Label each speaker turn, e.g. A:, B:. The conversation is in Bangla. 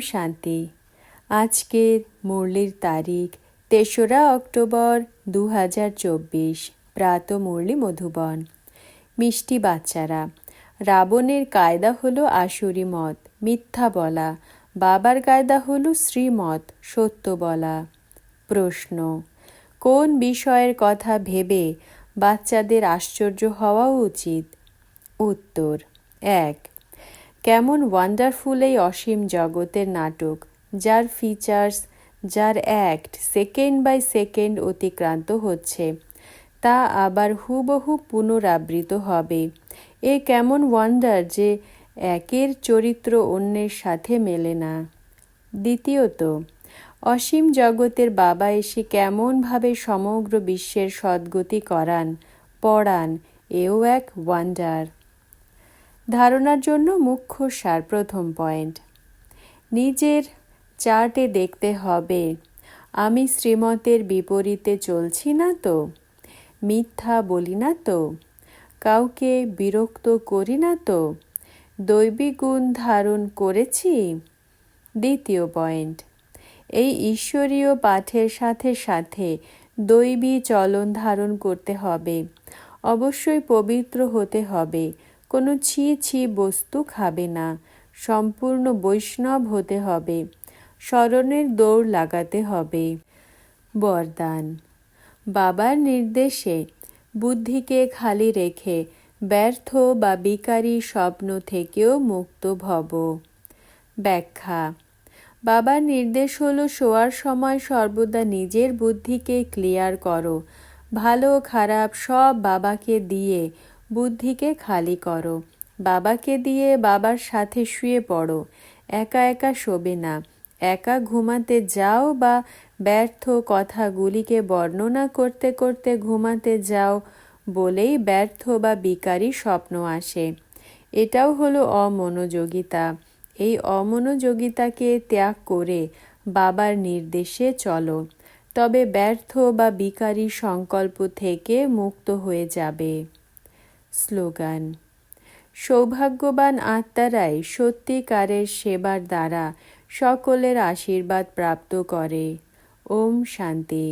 A: শান্তি। আজকের মুরলির তারিখ তেসরা অক্টোবর দু হাজার চব্বিশ। প্রাত মুরলি মধুবন। মিষ্টি বাচ্চারা, রাবণের কায়দা হলো আসুরি মত, মিথ্যা বলা। বাবার কায়দা হলো শ্রীমত, সত্য বলা। প্রশ্ন, কোন বিষয়ের কথা ভেবে বাচ্চাদের আশ্চর্য হওয়া উচিত? উত্তর, এক কেমন ওয়ান্ডারফুল এই অসীম জগতের নাটক, যার ফিচার্স যার অ্যাক্ট সেকেন্ড বাই সেকেন্ড অতিক্রান্ত হচ্ছে, তা আবার হুবহু পুনরাবৃত হবে। এ কেমন ওয়ান্ডার যে একের চরিত্র অন্যের সাথে মেলে না। দ্বিতীয়ত, অসীম জগতের বাবা এসে কেমনভাবে সমগ্র বিশ্বের সদ্গতি করান, পড়ান, এও এক ওয়ান্ডার ধারণার জন্য মুখ্য সার প্রথম পয়েন্ট। নিজের চার্টে দেখতে হবে, আমি শ্রীমতের বিপরীতে চলছি না তো? মিথ্যা বলি না তো? কাউকে বিরক্ত করি না তো? দৈবিক গুণ ধারণ করেছি? দ্বিতীয় পয়েন্ট, এই ঈশ্বরীয় পাঠের সাথে সাথে দৈবী চলন ধারণ করতে হবে। অবশ্যই পবিত্র হতে হবে কোনো ছি ছি বস্তু খাবে না। সম্পূর্ণ বৈষ্ণব হতে হবে। স্মরণের দৌড় লাগাতে হবে। বরদান। বাবার নির্দেশে বুদ্ধিকে খালি রেখে ব্যর্থ বা বিকারী স্বপ্ন থেকেও মুক্ত ভব। ব্যাখ্যা। বাবার নির্দেশ হলো শোয়ার সময় সর্বদা নিজের বুদ্ধিকে ক্লিয়ার করো। ভালো খারাপ সব বাবাকে দিয়ে বুদ্ধিকে খালি করো, বাবাকে দিয়ে বাবার সাথে শুয়ে পড়ো, একা একা শোবে না, একা ঘুমাতে যাও বা ব্যর্থ কথাগুলিকে বর্ণনা করতে করতে ঘুমাতে যাও বলেই ব্যর্থ বা বিকারী স্বপ্ন আসে। এটাও হলো অমনোযোগিতা। এই অমনোযোগিতাকে ত্যাগ করে বাবার নির্দেশে চলো, তবে ব্যর্থ বা বিকারী সংকল্প থেকে মুক্ত হয়ে যাবে। স্লোগান। সৌভাগ্যবান আত্মারাই সত্যিকারের সেবার দ্বারা সকলের আশীর্বাদ প্রাপ্ত করে। ওম শান্তি।